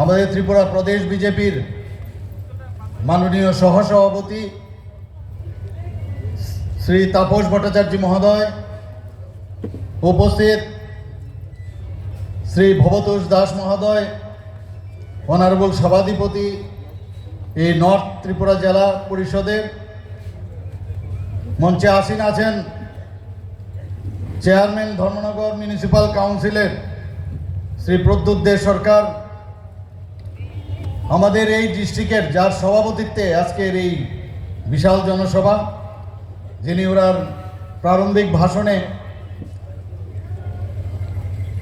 আমাদের ত্রিপুরা প্রদেশ বিজেপির মাননীয় সহসভাপতি শ্রী তাপস ভট্টাচার্য মহোদয়, উপস্থিত শ্রী ভবতোষ দাস মহোদয়, অনারেবল সভাধিপতি এই নর্থ ত্রিপুরা জেলা পরিষদের মঞ্চে আসীন আছেন চেয়ারম্যান ধর্মনগর মিউনিসিপাল কাউন্সিলের শ্রী প্রদ্যুৎ দে সরকার আমাদের এই ডিস্ট্রিক্টের যার সভাপতিত্বে আজকের এই বিশাল জনসভা, যিনি ওনার প্রারম্ভিক ভাষণে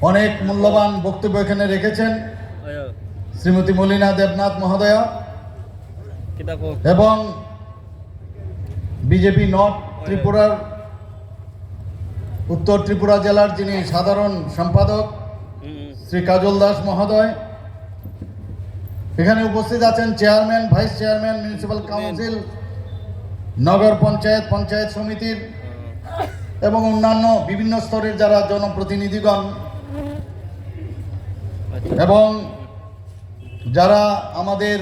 অনেক মূল্যবান বক্তব্য এখানে রেখেছেন, শ্রীমতী মলিনা দেবনাথ মহোদয়া এবং বিজেপি নর্থ ত্রিপুরার, উত্তর ত্রিপুরা জেলার যিনি সাধারণ সম্পাদক, শ্রী কাজল দাস মহোদয় এখানে উপস্থিত আছেন chairman, vice chairman municipal council নগর পঞ্চায়েত পঞ্চায়েত সমিতির এবং অন্যান্য বিভিন্ন স্তরের যারা জনপ্রতিনিধিগণ এবং যারা আমাদের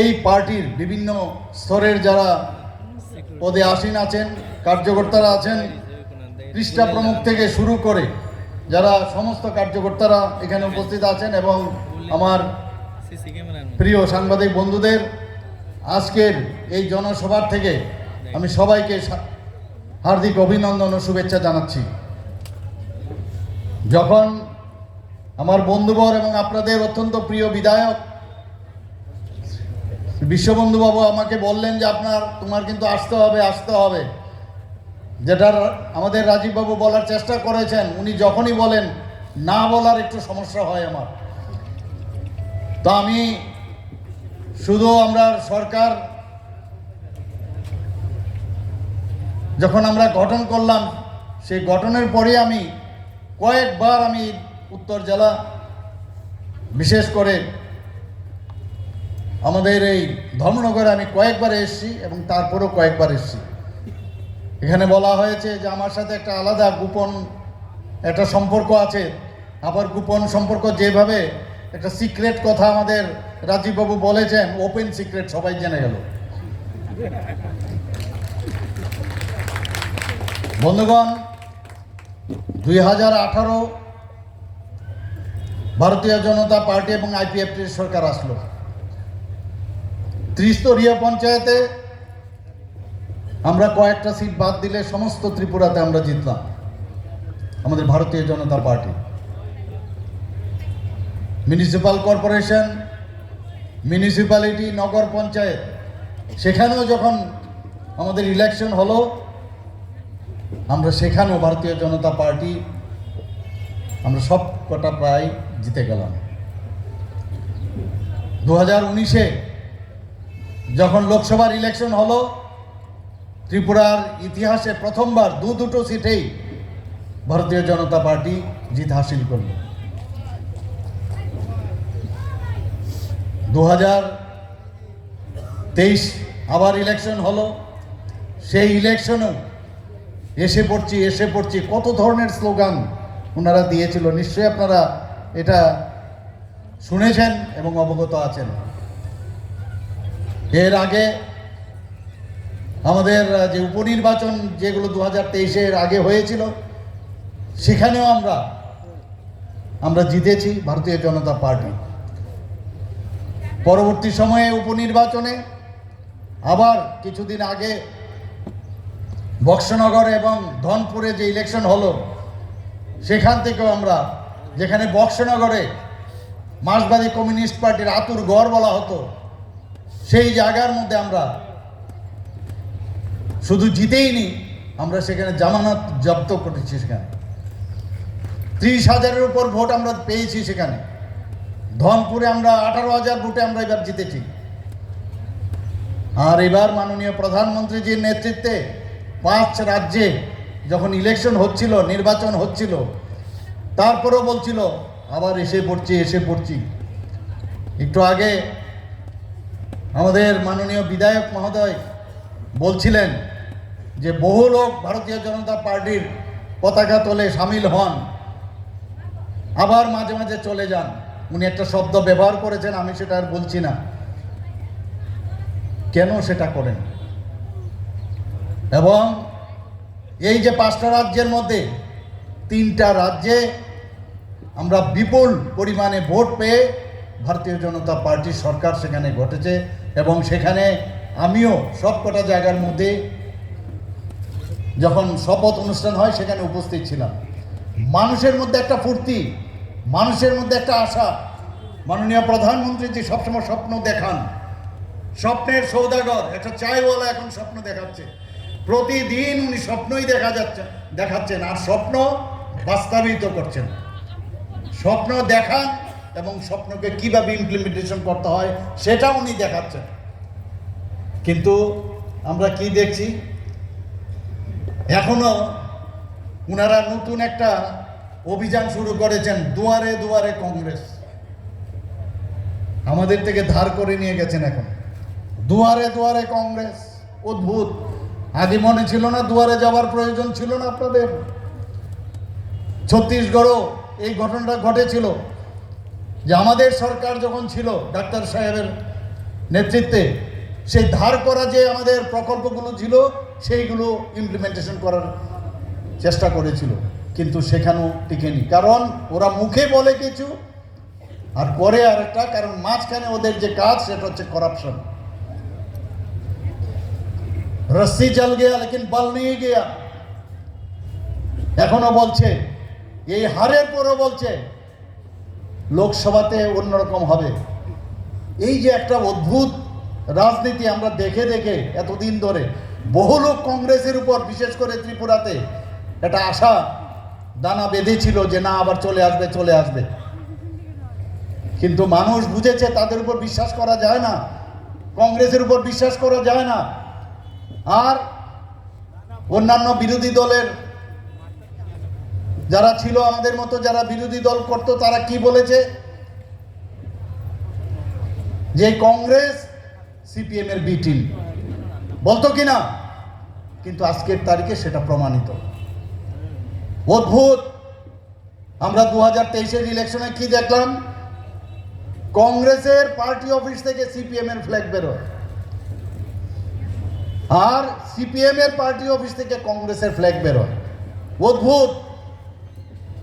এই পার্টির বিভিন্ন স্তরের যারা পদে আসীন আছেন, কার্যকর্তারা আছেন, পৃষ্ঠা প্রমুখ থেকে শুরু করে যারা সমস্ত কার্যকর্তারা এখানে উপস্থিত আছেন এবং আমার প্রিয় সাংবাদিক বন্ধুদের আজকের এই জনসভার থেকে আমি সবাইকে হার্দিক অভিনন্দন ও শুভেচ্ছা জানাচ্ছি। যখন আমার বন্ধুবর এবং আপনাদের অত্যন্ত প্রিয় বিধায়ক বিশ্ববন্ধুবাবু আমাকে বললেন যে আপনার তোমার কিন্তু আসতে হবে আসতে হবে। যেটা আমাদের রাজীববাবু বলার চেষ্টা করেছেন উনি যখনই বলেন না বলার একটু সমস্যা হয় আমার। তো আমি শুধু আমরা সরকার যখন আমরা গঠন করলাম, সেই গঠনের পরে আমি কয়েকবার আমি উত্তর জেলা বিশেষ করে আমাদের এই ধর্মনগরে আমি কয়েকবার এসেছি এবং তারপরেও কয়েকবার এসেছি। এখানে বলা হয়েছে যে আমার সাথে একটা আলাদা গোপন একটা সম্পর্ক আছে। আবার গোপন সম্পর্ক যেভাবে একটা সিক্রেট কথা আমাদের রাজীববাবু বলেছেন ওপেন সিক্রেট সবাই জেনে গেল। বন্ধুগণ, দুই হাজার আঠারো ভারতীয় জনতা পার্টি এবং আইপিএফটির সরকার আসলো। ত্রিস্তরীয় পঞ্চায়েতে আমরা কয়েকটা সিট বাদ দিলে সমস্ত ত্রিপুরাতে আমরা জিতলাম, আমাদের Bharatiya Janata party. Municipal corporation municipality নগর পঞ্চায়েত, সেখানেও যখন আমাদের ইলেকশন হলো, আমরা সেখানেও ভারতীয় জনতা পার্টি, আমরা সব কটা প্রায় জিতে গেলাম। দু হাজার উনিশে যখন লোকসভার ইলেকশন হলো, ত্রিপুরার ইতিহাসে প্রথমবার দু দুটো সিটেই ভারতীয় জনতা পার্টি জিত হাসিল করল। দু তেইশ আবার ইলেকশন হলো। সেই ইলেকশনেও এসে পড়ছি এসে পড়ছি। কত ধরনের স্লোগান ওনারা দিয়েছিল? নিশ্চয়ই আপনারা এটা শুনেছেন এবং অবগত আছেন। এর আগে আমাদের যে উপনির্বাচন যেগুলো দু হাজার তেইশের আগে হয়েছিল, সেখানেও আমরা আমরা জিতেছি ভারতীয় জনতা পার্টি। পরবর্তী সময়ে উপনির্বাচনে আবার কিছুদিন আগে বক্সনগর এবং ধনপুরে যে ইলেকশন হলো, সেখান থেকেও আমরা, যেখানে বক্সনগরে মার্ক্সবাদী কমিউনিস্ট পার্টির আতুর গড় বলা হতো, সেই জায়গার মধ্যে আমরা শুধু জিতেই নি আমরা সেখানে জামানত জব্দ করেছি সেখানে। ত্রিশ হাজারের উপর ভোট আমরা পেয়েছি সেখানে। ধনপুরে আমরা আঠারো হাজার ভোটে আমরা এবার জিতেছি। আর এবার মাননীয় প্রধানমন্ত্রীজির নেতৃত্বে পাঁচ রাজ্যে যখন ইলেকশন হচ্ছিল, নির্বাচন হচ্ছিল, তারপরেও বলছিল, আবার এসে পড়ছি এসে পড়ছি। একটু আগে আমাদের মাননীয় বিধায়ক মহোদয় বলছিলেন যে, বহু লোক ভারতীয় জনতা পার্টির পতাকা তোলে সামিল হন, আবার মাঝে মাঝে চলে যান। উনি একটা শব্দ ব্যবহার করেছেন, আমি সেটা আর বলছি না। কেন সেটা করেন? এবং এই যে পাঁচটা রাজ্যের মধ্যে তিনটা রাজ্যে আমরা বিপুল পরিমাণে ভোট পেয়ে ভারতীয় জনতা পার্টির সরকার সেখানে ঘটেছে এবং সেখানে আমিও সবকটা জায়গার মধ্যে যখন শপথ অনুষ্ঠান হয়, সেখানে উপস্থিত ছিলাম। মানুষের মধ্যে একটা ফুর্তি মানুষের মধ্যে একটা আশা। মাননীয় প্রধানমন্ত্রী যে সবসময় স্বপ্ন দেখান। স্বপ্নের সৌদাগর, একটা চাইওয়ালা এখন স্বপ্ন দেখাচ্ছে। প্রতিদিন উনি স্বপ্নই দেখা যাচ্ছে, দেখাচ্ছেন, আর স্বপ্ন বাস্তবায়িত করছেন। স্বপ্ন দেখান এবং স্বপ্নকে কীভাবে ইমপ্লিমেন্টেশন করতে হয় সেটা উনি দেখাচ্ছেন। কিন্তু আমরা কি দেখছি? এখনও উনারা নতুন একটা অভিযান শুরু করেছেন দুয়ারে দুয়ারে কংগ্রেস। আমাদের থেকে ধার করে নিয়ে গেছেন এখন। দুয়ারে দুয়ারে কংগ্রেস, অদ্ভুত। আগে মনে ছিল না দুয়ারে যাওয়ার প্রয়োজন ছিল না আপনাদের। ছত্তিশগড়ও এই ঘটনাটা ঘটেছিল। যে আমাদের সরকার যখন ছিল ডাক্তার সাহেবের নেতৃত্বে, সেই ধার করা যে আমাদের প্রকল্পগুলো ছিল, সেইগুলো ইমপ্লিমেন্টেশন করার চেষ্টা করেছিল। কিন্তু সেখানেও টিকেনি। কারণ ওরা মুখে বলে কিছু আর করে আর একটা, কারণ মাঝখানে ওদের যে কাজ সেটা হচ্ছে করাপশন রস্সি জল গিয়া, লেকিন বল নিয়ে গিয়া। এখনও বলছে, এই হারের পরও বলছে, লোকসভাতে অন্যরকম হবে। এই যে একটা অদ্ভুত রাজনীতি আমরা দেখে দেখে এতদিন ধরে, বহু লোক কংগ্রেসের উপর, বিশেষ করে ত্রিপুরাতে একটা আশা দানা বেঁধেছিল যে না, আবার চলে আসবে চলে আসবে। কিন্তু মানুষ বুঝেছে, তাদের উপর বিশ্বাস করা যায় না। কংগ্রেসের উপর বিশ্বাস করা যায় না। আর অন্যান্য বিরোধী দলের যারা ছিল আমাদের মতো, যারা বিরোধী দল করতো, তারা কি বলেছে? যে কংগ্রেস সিপিএম এর বি টিম বলতো কিনা? কিন্তু আজকের তারিখে সেটা প্রমাণিত। অদ্ভুত। আমরা দু হাজার তেইশের ইলেকশনে কি দেখলাম? কংগ্রেসের পার্টি অফিস থেকে সিপিএম এর ফ্ল্যাগ বেরোয়। আর সিপিএম এর পার্টি অফিস থেকে কংগ্রেসের ফ্ল্যাগ বেরোয়। অদ্ভুত।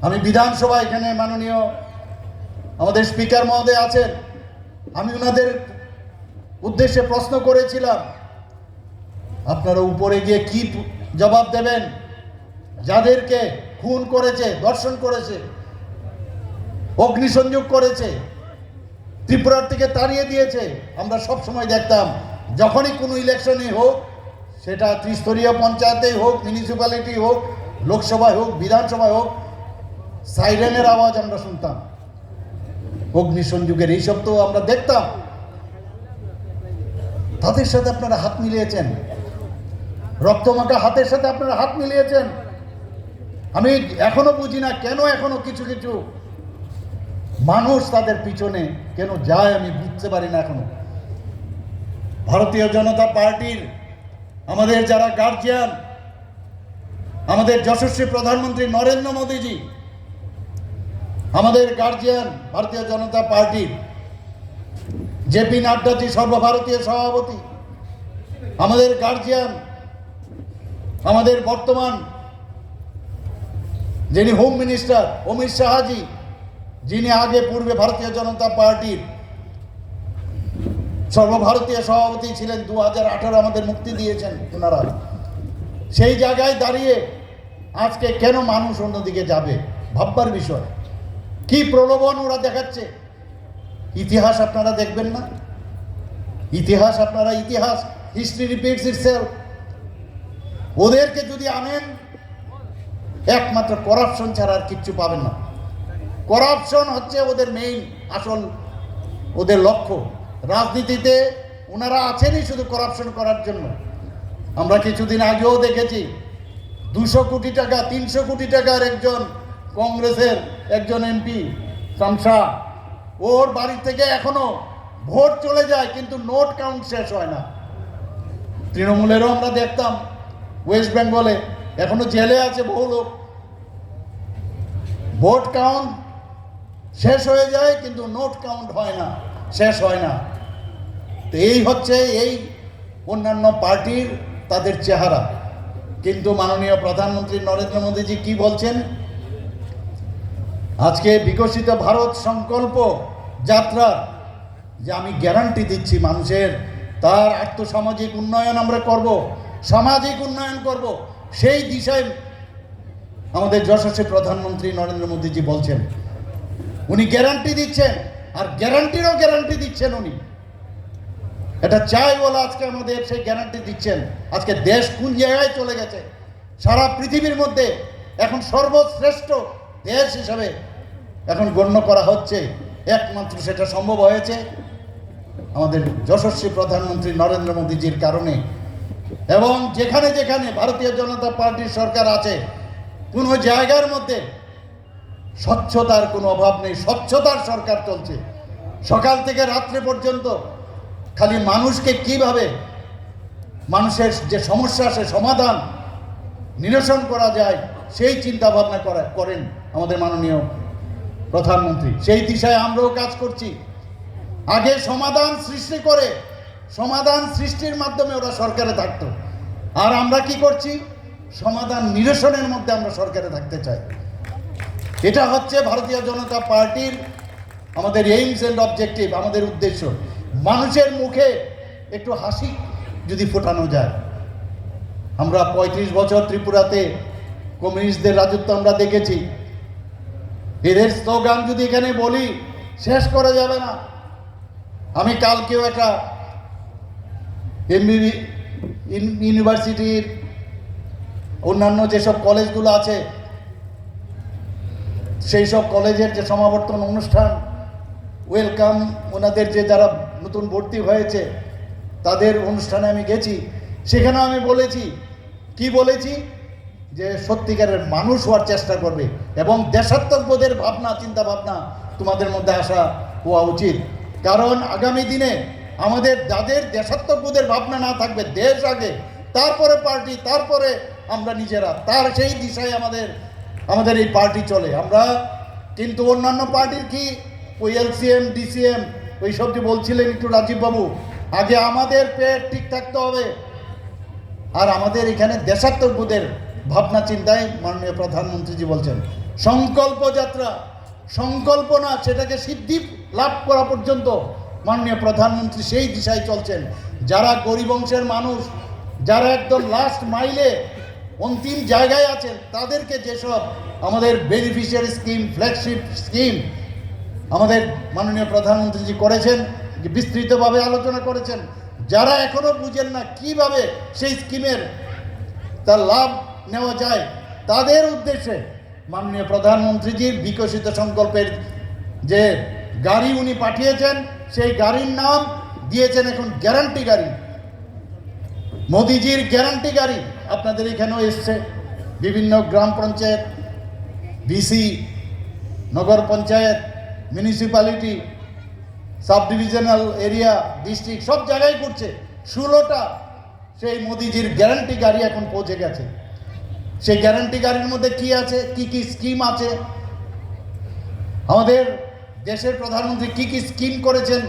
আমি বিধানসভা এখানে মাননীয় আমাদের স্পিকার মহোদয় আছেন। আমি ওনাদের উদ্দেশ্যে প্রশ্ন করেছিলাম, আপনারা উপরে গিয়ে কি জবাব দেবেন? যাদেরকে খুন করেছে ধর্ষণ করেছে, অগ্নিসংযোগ করেছে, ত্রিপুরার থেকে তাড়িয়ে দিয়েছে। আমরা সব সময় দেখতাম, যখনই কোনো ইলেকশনই হোক, সেটা ত্রিস্তরীয় পঞ্চায়েতেই হোক মিউনিসিপ্যালিটি হোক, লোকসভায় হোক, বিধানসভায় হোক সাইরেনের আওয়াজ আমরা শুনতাম। অগ্নিসংযোগের এইসব তো আমরা দেখতাম। তাদের সাথে আপনারা হাত মিলিয়েছেন। রক্তমাখা হাতের সাথে আপনারা হাত মিলিয়েছেন। আমি এখনও বুঝি না কেন এখনও কিছু কিছু মানুষ তাদের পিছনে কেন যায় আমি বুঝতে পারি না এখনও। ভারতীয় জনতা পার্টির আমাদের যারা গার্জিয়ান আমাদের যশস্বী প্রধানমন্ত্রী নরেন্দ্র মোদীজি, আমাদের গার্জিয়ান ভারতীয় জনতা পার্টির জেপি নাড্ডাজি সর্বভারতীয় সভাপতি, আমাদের গার্জিয়ান আমাদের বর্তমান যিনি হোম মিনিস্টার, অমিত শাহজি, যিনি আগে পূর্বে ভারতীয় জনতা পার্টির সর্বভারতীয় সভাপতি ছিলেন দু হাজার আঠারো আমাদের মুক্তি দিয়েছেন ওনারা। সেই জায়গায় দাঁড়িয়ে আজকে কেন মানুষ অন্যদিকে যাবে? ভাববার বিষয়। কি প্রলোভন ওরা দেখাচ্ছে? ইতিহাস আপনারা দেখবেন না? ইতিহাস আপনারা, ইতিহাস হিস্ট্রি রিপিটস ইটসেলফ ওদেরকে যদি আনেন একমাত্র করাপশন ছাড়া আর কিচ্ছু পাবেন না। করাপশন হচ্ছে ওদের মেইন আসল ওদের লক্ষ্য। রাজনীতিতে ওনারা আছেনই শুধু করাপশন করার জন্য। আমরা কিছুদিন আগেও দেখেছি, দুশো কোটি টাকা, তিনশো কোটি টাকার একজন কংগ্রেসের একজন এমপি, শামসা, ওর বাড়ি থেকে এখনও ভোট চলে যায়, কিন্তু নোট কাউন্ট শেষ হয় না। তৃণমূলেরও আমরা দেখতাম ওয়েস্ট বেঙ্গলে এখনও জেলে আছে বহু লোক। ভোট কাউন্ট শেষ হয়ে যায় কিন্তু নোট কাউন্ট হয় না, শেষ হয় না। তো এই হচ্ছে এই অন্যান্য পার্টির তাদের চেহারা। কিন্তু মাননীয় প্রধানমন্ত্রী নরেন্দ্র মোদীজি কি বলছেন? আজকে বিকশিত ভারত সংকল্প যাত্রা যে আমি গ্যারান্টি দিচ্ছি মানুষের, তার আর্থসামাজিক উন্নয়ন আমরা করব, সামাজিক উন্নয়ন করব। সেই দিশায় আমাদের যশস্বী প্রধানমন্ত্রী নরেন্দ্র মোদীজি বলছেন, উনি গ্যারান্টি দিচ্ছেন, আর গ্যারান্টিরও গ্যারান্টি দিচ্ছেন উনি। এটা চাই বলে আজকে আমাদের সেই গ্যারান্টি দিচ্ছেন। আজকে দেশ কোন জায়গায় চলে গেছে? সারা পৃথিবীর মধ্যে এখন সর্বশ্রেষ্ঠ দেশ হিসাবে এখন গণ্য করা হচ্ছে। একমাত্র সেটা সম্ভব হয়েছে। আমাদের যশস্বী প্রধানমন্ত্রী নরেন্দ্র মোদীজির কারণে এবং যেখানে যেখানে ভারতীয় জনতা পার্টির সরকার আছে, কোনো জায়গার মধ্যে স্বচ্ছতার কোনো অভাব নেই, স্বচ্ছতার সরকার চলছে। সকাল থেকে রাত্রে পর্যন্ত খালি মানুষকে কীভাবে মানুষের যে সমস্যা, সে সমাধান নিরসন করা যায়, সেই চিন্তা ভাবনা করা, করেন আমাদের মাননীয় প্রধানমন্ত্রী। সেই দিশায় আমরাও কাজ করছি। আগে সমাধান সৃষ্টি করে সমাধান সৃষ্টির মাধ্যমে ওরা সরকারে থাকতো। আর আমরা কি করছি? সমাধান নিরসনের মধ্যে আমরা সরকারে থাকতে চাই। এটা হচ্ছে ভারতীয় জনতা পার্টির আমাদের এইমস অ্যান্ড অবজেক্টিভ আমাদের উদ্দেশ্য। মানুষের মুখে একটু হাসি যদি ফোটানো যায়। আমরা পঁয়ত্রিশ বছর ত্রিপুরাতে কমিউনিস্টদের রাজত্ব আমরা দেখেছি। এদের স্লোগান যদি এখানে বলি, শেষ করা যাবে না। আমি কালকেও একটা এমবি ইউনিভার্সিটির অন্যান্য যেসব কলেজগুলো আছে, সেই সব কলেজের যে সমাবর্তন অনুষ্ঠান, ওয়েলকাম ওনাদের যে যারা নতুন ভর্তি হয়েছে, তাদের অনুষ্ঠানে আমি গেছি। সেখানেও আমি বলেছি, কি বলেছি? যে সত্যিকারের মানুষ হওয়ার চেষ্টা করবে এবং দেশাত্মকবোধের ভাবনা চিন্তা ভাবনা তোমাদের মধ্যে আসা হওয়া উচিত। কারণ আগামী দিনে আমাদের যাদের দেশাত্মকবোধের ভাবনা না থাকবে, দেশ আগে, তারপরে পার্টি, তারপরে আমরা নিজেরা, তার সেই দিশায় আমাদের আমাদের এই পার্টি চলে। আমরা কিন্তু অন্যান্য পার্টির কি? ওই এলসিএম, ডিসিএম, ওই সব যে বলছিলেন একটু রাজীববাবু, আগে আমাদের পেট ঠিক থাকতে হবে। আর আমাদের এখানে দেশাত্মবোধের ভাবনা চিন্তায় মাননীয় প্রধানমন্ত্রীজি বলছেন, সংকল্প যাত্রা, সংকল্প না, সেটাকে সিদ্ধি লাভ করা পর্যন্ত মাননীয় প্রধানমন্ত্রী সেই দিশায় চলছেন। যারা গরিব অংশের মানুষ, যারা একদম লাস্ট মাইলে অন্তিম জায়গায় আছেন, তাদেরকে যেসব আমাদের বেনিফিশিয়ারি স্কিম ফ্ল্যাগশিপ স্কিম আমাদের মাননীয় প্রধানমন্ত্রীজি করেছেন, বিস্তৃতভাবে আলোচনা করেছেন, যারা এখনও বুঝেন না কীভাবে সেই স্কিমের তার লাভ নেওয়া যায়, তাদের উদ্দেশ্যে মাননীয় প্রধানমন্ত্রীজির বিকশিত সংকল্পের যে গাড়ি উনি পাঠিয়েছেন সেই গাড়ির নাম দিয়েছেন এখন গ্যারান্টি গাড়ি। মোদিজির গ্যারান্টি গাড়ি আপনাদের এখানেও এসছে। বিভিন্ন গ্রাম পঞ্চায়েত ডিসি নগর panchayat municipality sub divisional area district সব জায়গায় করছে ষোলোটা সেই মোদিজির গ্যারান্টি গাড়ি এখন পৌঁছে গেছে। সেই গ্যারান্টি গাড়ির মধ্যে কি আছে? কি কি স্কিম আছে? আমাদের দেশের প্রধানমন্ত্রী কি কি স্কিম করেছেন?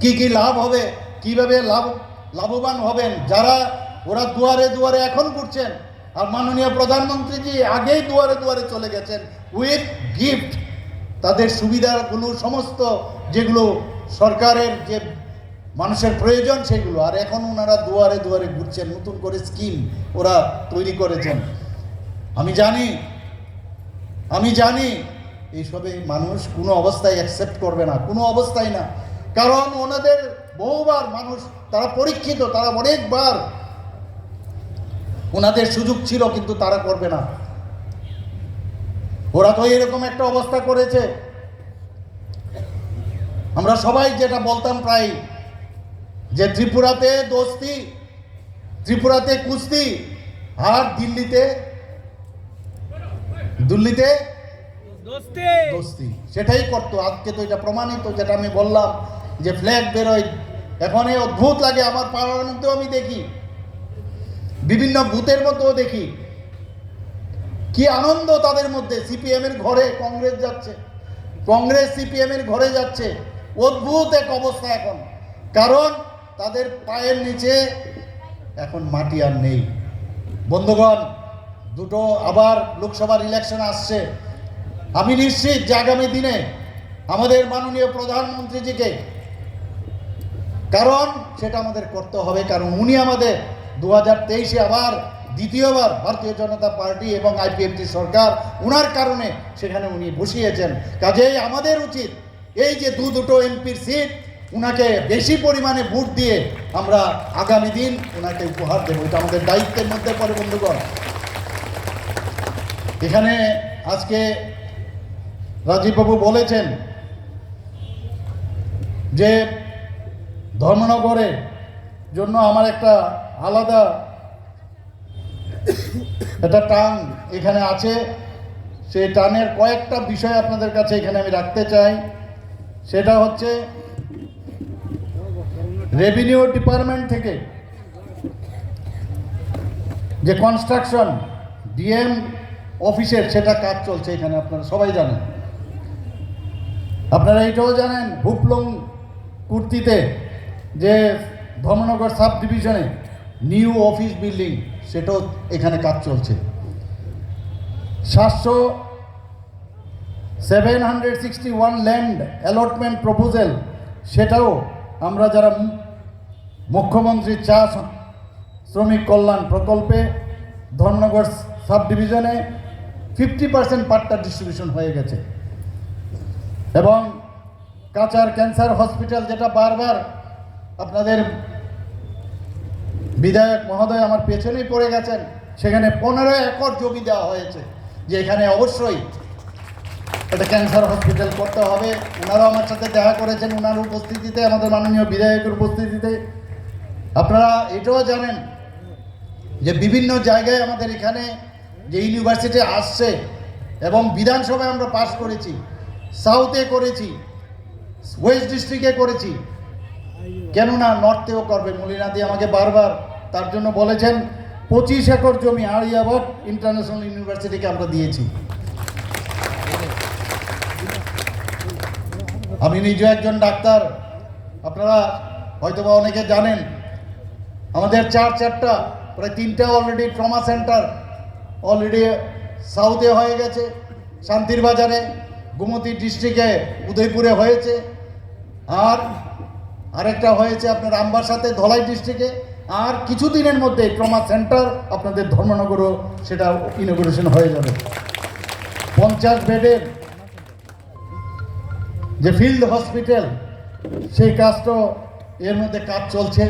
কি কি লাভ হবে? কীভাবে লাভ, লাভবান হবেন? যারা, ওরা দুয়ারে দুয়ারে এখন ঘুরছেন, আর মাননীয় প্রধানমন্ত্রীজি আগেই দুয়ারে দুয়ারে চলে গেছেন উইথ গিফট তাদের সুবিধাগুলো সমস্ত, যেগুলো সরকারের যে মানুষের প্রয়োজন সেগুলো। আর এখন ওনারা দুয়ারে দুয়ারে ঘুরছেন, নতুন করে স্কিম ওরা তৈরি করেছেন। আমি জানি আমি জানি এইসবে মানুষ কোনো অবস্থায় অ্যাকসেপ্ট করবে না, কোনো অবস্থায় না। কারণ ওনাদের বহুবার মানুষ, তারা পরীক্ষিত, তারা অনেকবার ওনাদের সুযোগ ছিল, কিন্তু তারা করবে না। ওরা তো এরকম একটা অবস্থা করেছে। আমরা সবাই যেটা বলতাম প্রায়, যে ত্রিপুরাতে দোস্তি, ত্রিপুরাতে কুস্তি, আর দিল্লিতে দিল্লিতে দোস্তে। সেটাই করতো। আজকে তো এটা প্রমাণিত, যেটা আমি বললাম যে ফ্ল্যাগ বেরোয়। এখন এই অদ্ভুত লাগে, আমার পাড়ার মধ্যেও আমি দেখি। বিভিন্ন বুথের মধ্যেও দেখি। কি আনন্দ তাদের মধ্যে। সিপিএম এর ঘরে কংগ্রেস যাচ্ছে। কংগ্রেস সিপিএম এর ঘরে যাচ্ছে। অদ্ভুত এক অবস্থা এখন। কারণ তাদের পায়ের নিচে এখন মাটি আর নেই। বন্ধুগণ, দুটো আবার লোকসভার ইলেকশন আসছে। আমি নিশ্চিত যে আগামী দিনে আমাদের মাননীয় প্রধানমন্ত্রীজিকে, কারণ সেটা আমাদের করতে হবে, কারণ উনি আমাদের দু হাজার তেইশে আবার দ্বিতীয়বার ভারতীয় জনতা পার্টি এবং আইপিএফটি সরকার, উনার কারণে সেখানে উনি বসিয়েছেন। কাজেই আমাদের উচিত এই যে দু দুটো এমপির সিট, উনাকে বেশি পরিমাণে ভোট দিয়ে আমরা আগামী দিন ওনাকে উপহার দেবো। এটা আমাদের দায়িত্বের মধ্যে পড়ে, বন্ধুগণ। এখানে আজকে রাজীববাবু বলেছেন যে ধর্মনগরের জন্য আমার একটা আলাদা একটা টান এখানে আছে। সেই টানের কয়েকটা বিষয় আপনাদের কাছে এখানে আমি রাখতে চাই। সেটা হচ্ছে রেভিনিউ ডিপার্টমেন্ট থেকে যে কনস্ট্রাকশন ডিএম অফিসের সেটা কাজ চলছে এখানে আপনারা সবাই জানেন। আপনারা এইটাও জানেন হুপলং কুর্তিতে যে ধর্মনগর সাব ডিভিশনে নিউ অফিস বিল্ডিং, সেটাও এখানে কাজ চলছে। সাতশো seven hundred sixty one land allotment proposal সেটাও আমরা যারা মুখ্যমন্ত্রী চা শ্রমিক কল্যাণ প্রকল্পে ধর্মনগর সাব ডিভিশনে ফিফটি পার্সেন্ট পাট্টা ডিস্ট্রিবিউশন হয়ে গেছে। এবং কাচার ক্যান্সার হসপিটাল যেটা বারবার আপনাদের বিধায়ক মহোদয় আমার পেছনেই পড়ে গেছেন, সেখানে পনেরো একর জমি দেওয়া হয়েছে, যে এখানে অবশ্যই একটা ক্যান্সার হসপিটাল করতে হবে। ওনারাও আমার সাথে দেখা করেছেন, ওনার উপস্থিতিতে, আমাদের মাননীয় বিধায়কের উপস্থিতিতে। আপনারা এটাও জানেন যে বিভিন্ন জায়গায় আমাদের এখানে যে ইউনিভার্সিটি আসছে এবং বিধানসভায় আমরা পাশ করেছি সাউথে করেছি, ওয়েস্ট ডিস্ট্রিক্টে করেছি। কেননা নর্থেও করবে। মলিনাদি আমাকে বারবার তার জন্য বলেছেন, পঁচিশ একর জমি আরিয়াবাদ ইন্টারন্যাশনাল ইউনিভার্সিটিকে আমরা দিয়েছি। আমি নিজে একজন ডাক্তার, আপনারা হয়তোবা অনেকে জানেন, আমাদের চার চারটা, প্রায় তিনটা অলরেডি ট্রমা সেন্টার অলরেডি সাউথে হয়ে গেছে, শান্তির বাজারে। গোমতী ডিস্ট্রিক্টে উদয়পুরে হয়েছে। আর আরেকটা হয়েছে আপনার আমবাসাতে ধলাই ডিস্ট্রিক্টে। আর কিছুদিনের মধ্যে ট্রমা সেন্টার আপনাদের ধর্মনগরও সেটা ইনোগ্রেশন হয়ে যাবে। পঞ্চাশ বেডের যে ফিল্ড হসপিটাল সেই কাজটা এর মধ্যে কাজ চলছে।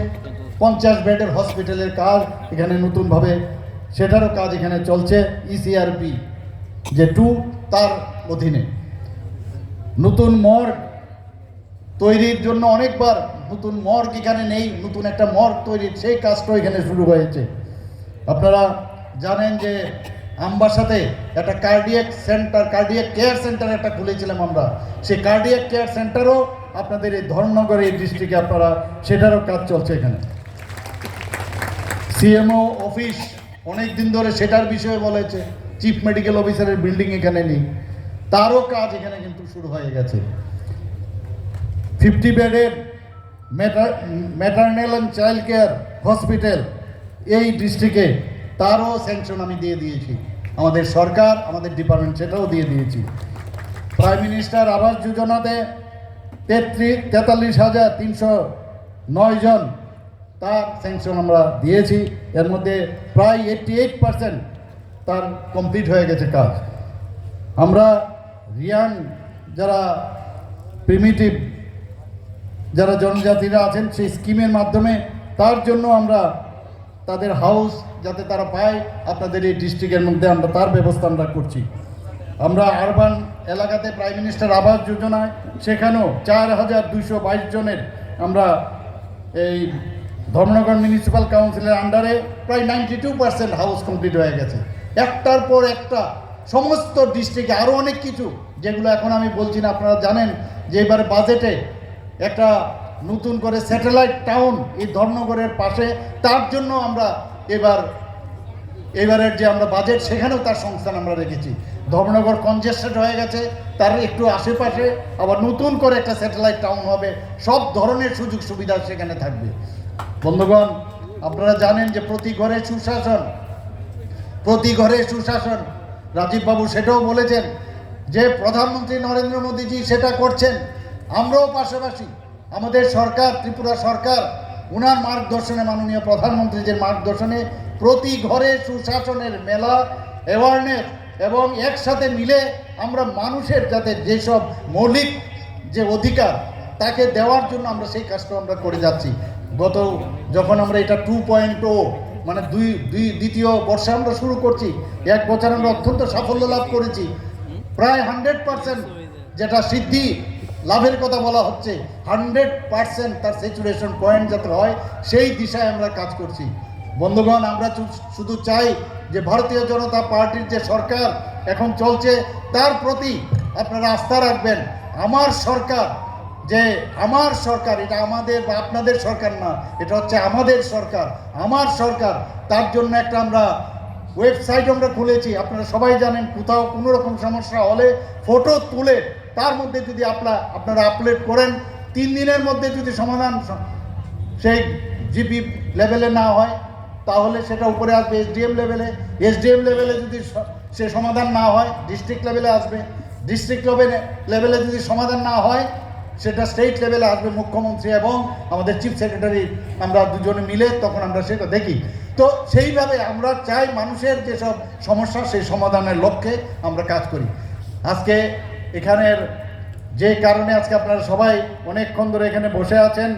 পঞ্চাশ বেডের হসপিটালের কাজ এখানে নতুনভাবে, সেটারও কাজ এখানে চলছে E ইসিআরপি যে টু তার অধীনে। নতুন মর্গ তৈরির জন্য অনেকবার নতুন মর্গ এখানে নেই, নতুন একটা মর্গ তৈরির সেই কাজটাও এখানে শুরু হয়েছে। আপনারা জানেন যে আমবাসাতে একটা cardiac centre cardiac care centre একটা খুলেছিলাম আমরা। সেই কার্ডিয়াক কেয়ার সেন্টারও আপনাদের এই ধর্মনগর এই ডিস্ট্রিক্টে আপনারা, সেটারও কাজ চলছে এখানে। সিএমও অফিস অনেক দিন ধরে সেটার বিষয়ে বলেছে চিফ মেডিকেল অফিসারের বিল্ডিং এখানে নেই। তারও কাজ এখানে কিন্তু শুরু হয়ে গেছে। ফিফটি বেডের maternal and child care hospital এই ডিস্ট্রিক্টে তারও স্যাংশন আমি দিয়ে দিয়েছি। আমাদের সরকার, আমাদের ডিপার্টমেন্ট সেটাও দিয়ে দিয়েছি। প্রাইম মিনিস্টার আবাস যোজনাতে তেত্রিশ তেতাল্লিশ হাজার তিনশো নয় জন তার স্যাংশন আমরা দিয়েছি। এর মধ্যে প্রায় এইটটি এইট পার্সেন্ট তার কমপ্লিট হয়ে গেছে কাজ। আমরা রিয়ান, যারা প্রিমিটিভ যারা জনজাতিরা আছেন, সেই স্কিমের মাধ্যমে তার জন্য আমরা তাদের হাউস যাতে তারা পায়, আপনাদের এই ডিস্ট্রিক্টের মধ্যে আমরা তার ব্যবস্থা আমরা করছি। আমরা আরবান এলাকাতে প্রাইম মিনিস্টার আবাস যোজনায় সেখানেও চার হাজার দুইশো বাইশ জনের আমরা এই ধর্মনগর মিউনিসিপ্যাল কাউন্সিলের আন্ডারে প্রায় ninety two percent house complete হয়ে গেছে। একটার পর একটা সমস্ত ডিস্ট্রিক্টে আরও অনেক কিছু যেগুলো এখন আমি বলছি না, আপনারা জানেন যে এবার বাজেটে একটা নতুন করে স্যাটেলাইট টাউন এই ধর্মনগরের পাশে, তার জন্য আমরা এবার, এবারের যে আমরা বাজেট, সেখানেও তার সংস্থান আমরা রেখেছি। ধর্মনগর কনজেস্টেড হয়ে গেছে, তার একটু আশেপাশে আবার নতুন করে একটা স্যাটেলাইট টাউন হবে, সব ধরনের সুযোগ সুবিধা সেখানে থাকবে। বন্ধুগণ, আপনারা জানেন যে প্রতি ঘরে সুশাসন, প্রতি ঘরে সুশাসন রাজীববাবু সেটাও বলেছেন যে প্রধানমন্ত্রী নরেন্দ্র মোদীজি সেটা করছেন, আমরাও পাশাপাশি আমাদের সরকার, ত্রিপুরা সরকার, উনার মার্গদর্শনে মাননীয় প্রধানমন্ত্রীজির মার্গদর্শনে প্রতি ঘরে সুশাসনের মেলা অ্যাওয়ারনেস এবং একসাথে মিলে আমরা মানুষের যাতে যেসব মৌলিক যে অধিকার, তাকে দেওয়ার জন্য আমরা সেই কাজটা আমরা করে যাচ্ছি। গত যখন আমরা এটা টু পয়েন্ট ও মানে দুই দুই, দ্বিতীয় বর্ষে আমরা শুরু করছি, এক বছর আমরা অত্যন্ত সাফল্য লাভ করেছি। প্রায় হান্ড্রেড পার্সেন্ট যেটা সিদ্ধি লাভের কথা বলা হচ্ছে, হান্ড্রেড পার্সেন্ট তার স্যাচুরেশন পয়েন্ট যাতে হয়, সেই দিশায় আমরা কাজ করছি। বন্ধুগণ, আমরা শুধু চাই যে ভারতীয় জনতা পার্টির যে সরকার এখন চলছে, তার প্রতি আপনারা আস্থা রাখবেন। আমার সরকার, যে আমার সরকার, এটা আমাদের বা আপনাদের সরকার না, এটা হচ্ছে আমাদের সরকার, আমার সরকার, তার জন্য একটা আমরা ওয়েবসাইট আমরা খুলেছি, আপনারা সবাই জানেন কোথাও কোনো রকম সমস্যা হলে ফটো তুলে তার মধ্যে যদি আপনারা আপনারা আপলোড করেন, তিন দিনের মধ্যে যদি সমাধান সেই জিপি লেভেলে না হয়, তাহলে সেটা উপরে আসবে এসডিএম লেভেলে। এসডিএম লেভেলে যদি সে সমাধান না হয়, ডিস্ট্রিক্ট লেভেলে আসবে। ডিস্ট্রিক্ট লেভেলে লেভেলে যদি সমাধান না হয়, সেটা স্টেট লেভেলে আসবে মুখ্যমন্ত্রী এবং আমাদের চিফ সেক্রেটারি, আমরা দুজনে মিলে তখন আমরা সেটা দেখি। তো সেইভাবে আমরা চাই মানুষের যেসব সমস্যা, সেই সমাধানের লক্ষ্যে আমরা কাজ করি। আজকে এখানের যে কারণে আজকে আপনারা সবাই অনেকক্ষণ ধরে এখানে বসে আছেন,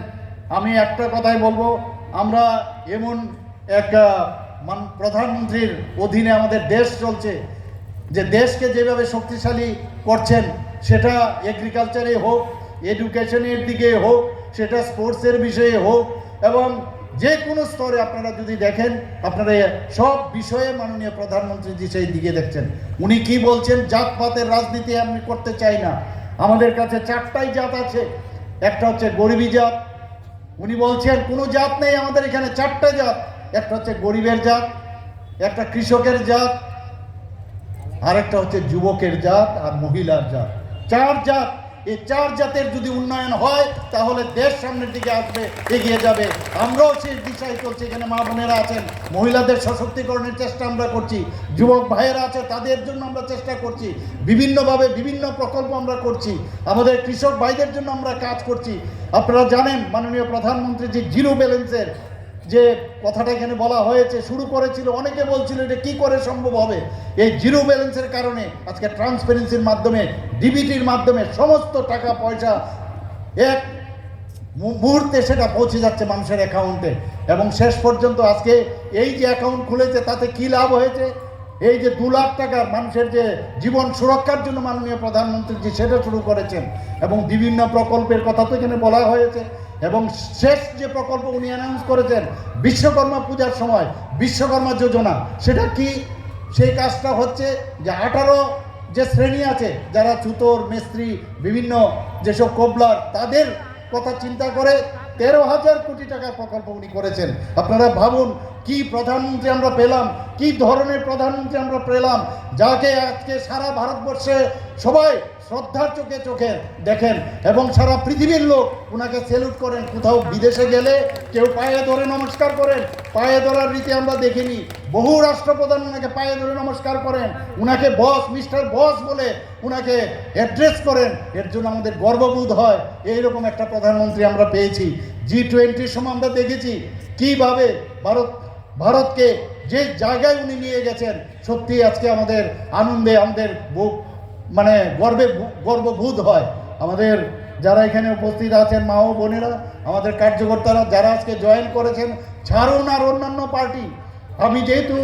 আমি একটা কথাই বলব, আমরা এমন এক মান, প্রধানমন্ত্রীর অধীনে আমাদের দেশ চলছে, যে দেশকে যেভাবে শক্তিশালী করছেন, সেটা এগ্রিকালচারে হোক এডুকেশনের দিকে হোক, সেটা স্পোর্টসের বিষয়ে হোক, এবং যে কোনো স্তরে আপনারা যদি দেখেন, আপনারা সব বিষয়ে মাননীয় প্রধানমন্ত্রীজি সেই দিকে দেখছেন। উনি কি বলছেন? জাতপাতের রাজনীতি আমি করতে চাই না। আমাদের কাছে চারটাই জাত আছে। একটা হচ্ছে গরিবী জাত। উনি বলছেন, কোনো জাত নেই আমাদের এখানে, চারটা জাত। একটা হচ্ছে গরিবের জাত, একটা কৃষকের জাত, আরেকটা হচ্ছে যুবকের জাত আর মহিলার জাত। চার জাত। এই চার জাতের যদি উন্নয়ন হয়, তাহলে দেশ সামনের দিকে আসবে, এগিয়ে যাবে। আমরাও সেই দিশায় চলছি, এখানে মা বোনেরা আছেন, মহিলাদের সশক্তিকরণের চেষ্টা আমরা করছি, যুবক ভাইয়েরা আছে, তাদের জন্য আমরা চেষ্টা করছি, বিভিন্নভাবে বিভিন্ন প্রকল্প আমরা করছি, আমাদের কৃষক ভাইদের জন্য আমরা কাজ করছি। আপনারা জানেন, মাননীয় প্রধানমন্ত্রী যে জিরো ব্যালেন্সের যে কথাটা এখানে বলা হয়েছে, শুরু করেছিল, অনেকে বলছিল এটা কি করে সম্ভব হবে? এই জিরো ব্যালেন্সের কারণে আজকে ট্রান্সপারেন্সির মাধ্যমে, ডিবিটির মাধ্যমে সমস্ত টাকা, পয়সা এক মুহূর্তে সেটা পৌঁছে যাচ্ছে মানুষের অ্যাকাউন্টে। এবং শেষ পর্যন্ত আজকে এই যে অ্যাকাউন্ট খুলেছে, তাতে কি লাভ হয়েছে? এই যে দু লাখ টাকার মানুষের যে জীবন সুরক্ষার জন্য মাননীয় প্রধানমন্ত্রী যে সেটা শুরু করেছেন। এবং বিভিন্ন প্রকল্পের কথা তো এখানে বলা হয়েছে। এবং শেষ যে প্রকল্প উনি অ্যানাউন্স করেছেন, বিশ্বকর্মা পূজার সময়, বিশ্বকর্মা যোজনা, সেটা কি? সেই কাজটা হচ্ছে যে আঠারো যে শ্রেণি আছে, যারা চুতর, মিস্ত্রি, বিভিন্ন যেসব কোবলার, তাদের কথা চিন্তা করে তেরো হাজার কোটি টাকার প্রকল্প উনি করেছেন। আপনারা ভাবুন, কি প্রধানমন্ত্রী আমরা পেলাম, কি ধরনের প্রধানমন্ত্রী আমরা পেলাম, যাকে আজকে সারা ভারতবর্ষে সবাই শ্রদ্ধার চোখে চোখে দেখেন এবং সারা পৃথিবীর লোক ওনাকে সেলুট করেন। কোথাও বিদেশে গেলে কেউ পায়ে ধরে নমস্কার করেন। পায়ে ধরার রীতি আমরা দেখিনি। বহু রাষ্ট্রপ্রধান ওনাকে পায়ে ধরে নমস্কার করেন। ওনাকে বস মিস্টার বস বলে ওনাকে অ্যাড্রেস করেন। এর জন্য আমাদের গর্ববোধ হয়। এইরকম একটা প্রধানমন্ত্রী আমরা পেয়েছি। জি টোয়েন্টির সময় আমরা দেখেছি কীভাবে ভারত, ভারতকে যে জায়গায় উনি নিয়ে গেছেন সত্যি আজকে আমাদের আনন্দে আমাদের বুক মানে গর্বে, গর্ববোধ হয়। আমাদের যারা এখানে উপস্থিত আছেন মা ও বোনেরা, আমাদের কার্যকর্তারা যারা আজকে জয়েন করেছেন, ছাড়ুন আর অন্যান্য পার্টি। আমি যেহেতু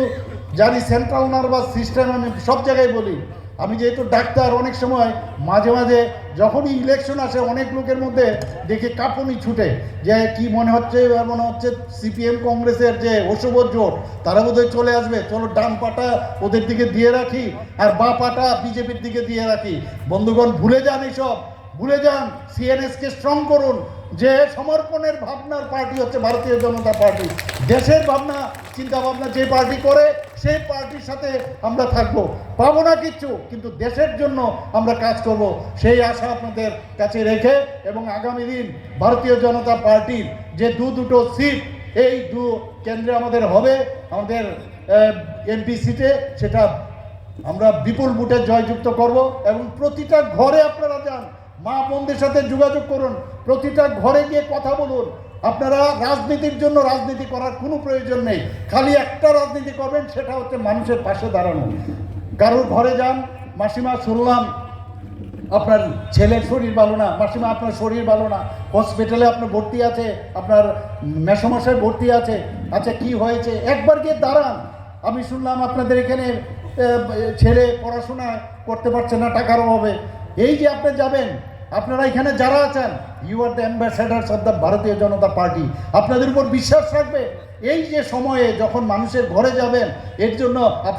জানি সেন্ট্রাল নার্ভাস সিস্টেম আমি সব জায়গায় বলি। আমি যেহেতু ডাক্তার, অনেক সময় মাঝে মাঝে যখনই ইলেকশন আসে, অনেক লোকের মধ্যে দেখে কাঁপুনি ছুটে, যে কি মনে হচ্ছে, এবার মনে হচ্ছে সিপিএম কংগ্রেসের যে অশুভ জোট, তারা বোধহয় চলে আসবে। চলো ডান পাটা ওদের দিকে দিয়ে রাখি, আর বা পাটা বিজেপির দিকে দিয়ে রাখি। বন্ধুগণ, ভুলে যান এইসব ভুলে যান সিএনএসকে স্ট্রং করুন, যে সমর্পণের ভাবনার পার্টি হচ্ছে ভারতীয় জনতা পার্টি। দেশের ভাবনা চিন্তা ভাবনা যে পার্টি করে সেই পার্টির সাথে আমরা থাকব। পাবো না কিচ্ছু, কিন্তু দেশের জন্য আমরা কাজ করব। সেই আশা আপনাদের কাছে রেখে এবং আগামী দিন ভারতীয় জনতা পার্টির যে দু দুটো সিট, এই দু কেন্দ্রে আমাদের হবে, আমাদের এমপি সিটে, সেটা আমরা বিপুল বুটে জয়যুক্ত করব এবং প্রতিটা ঘরে আপনারা যান, মা বোনদের সাথে যোগাযোগ করুন, প্রতিটা ঘরে গিয়ে কথা বলুন আপনারা রাজনীতির জন্য রাজনীতি করার কোনো প্রয়োজন নেই। খালি একটা রাজনীতি করবেন, সেটা হচ্ছে মানুষের পাশে দাঁড়ানো। কারোর ঘরে যান, মাসিমা শুনলাম, আপনার ছেলের শরীর ভালো না। মাসিমা, আপনার শরীর ভালো না। হসপিটালে আপনার ভর্তি আছে, আপনার মেসমশাই ভর্তি আছে। আচ্ছা কি হয়েছে? একবার গিয়ে দাঁড়ান। আমি শুনলাম আপনাদের এখানে ছেলে পড়াশোনা করতে পারছে না, টাকার অভাবে। এই যে আপনি যাবেন আপনারা এখানে যারা আছেন you are the ambassadors of the Bharatiya Janata party আপনাদের উপর বিশ্বাস রাখবে। এই যে সময়ে যখন মানুষের ঘরে যাবেন, এর জন্য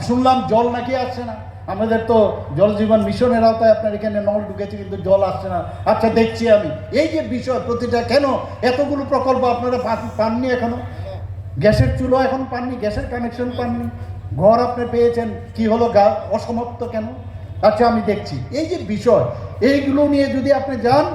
শুনলাম জল নাকি আসছে না। আমাদের তো জল জীবন মিশনের আওতায় আপনার এখানে নল ঢুকেছে, কিন্তু জল আসছে না। আচ্ছা দেখছি আমি। এই যে বিষয়, প্রতিটা কেন এতগুলো প্রকল্প আপনারা পাননি এখনও? গ্যাসের চুলো এখন পাননি, গ্যাসের কানেকশন পাননি। ঘর আপনি পেয়েছেন, কি হলো গা? অসমাপ্ত কেন? আচ্ছা আমি দেখছি। এই যে বিষয়, এইগুলো নিয়ে যদি আপনি যান,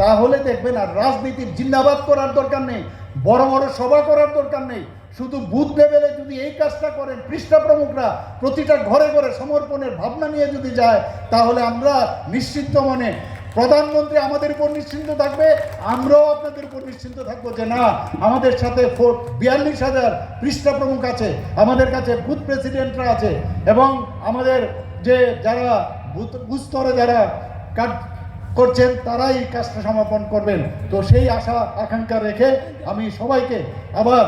তাহলে দেখবেন আর রাজনীতির জিন্দাবাদ করার দরকার নেই, বড় বড় সভা করার দরকার নেই। শুধু বুথ লেভেলে যদি এই কাজটা করেন, পৃষ্ঠা প্রমুখরা প্রতিটা ঘরে ঘরে সমর্পণের ভাবনা নিয়ে যদি যায়, তাহলে আমরা নিশ্চিন্ত মনে, প্রধানমন্ত্রী আমাদের উপর নিশ্চিন্ত থাকবে, আমরাও আপনাদের উপর নিশ্চিন্ত থাকব যে না, আমাদের সাথে বিয়াল্লিশ হাজার পৃষ্ঠা প্রমুখ আছে, আমাদের কাছে বুথ প্রেসিডেন্টরা আছে, এবং আমাদের যে যারা বুথ যারা কাজ করছেন, তারাই কাজটা সমাপন করবেন। তো সেই আশা, আকাঙ্ক্ষা রেখে আমি সবাইকে আবার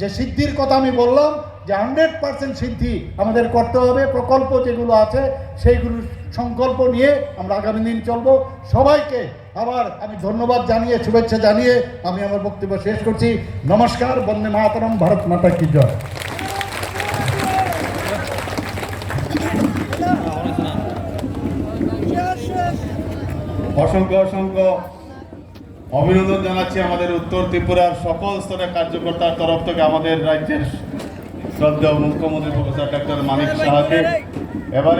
যে সিদ্ধির কথা আমি বললাম, যে হান্ড্রেড পার্সেন্ট সিদ্ধি আমাদের করতে হবে, প্রকল্প যেগুলো আছে, সেইগুলো সংকল্প নিয়ে আমরা আগামী দিন চলবো। সবাইকে আবার আমি ধন্যবাদ জানিয়ে, শুভেচ্ছা জানিয়ে আমি আমার বক্তব্য শেষ করছি। নমস্কার, বন্দে মাতরম, ভারত মাতা কি জয়। অসংখ্য অসংখ্য অভিনন্দন জানাচ্ছি আমাদের উত্তর ত্রিপুরার সকল স্তরের কার্যকর্তার তরফ থেকে আমাদের রাজ্যের শ্রদ্ধা মুখ্যমন্ত্রী প্রফেসর ডাক্তার মানিক সাহাকে। এবারে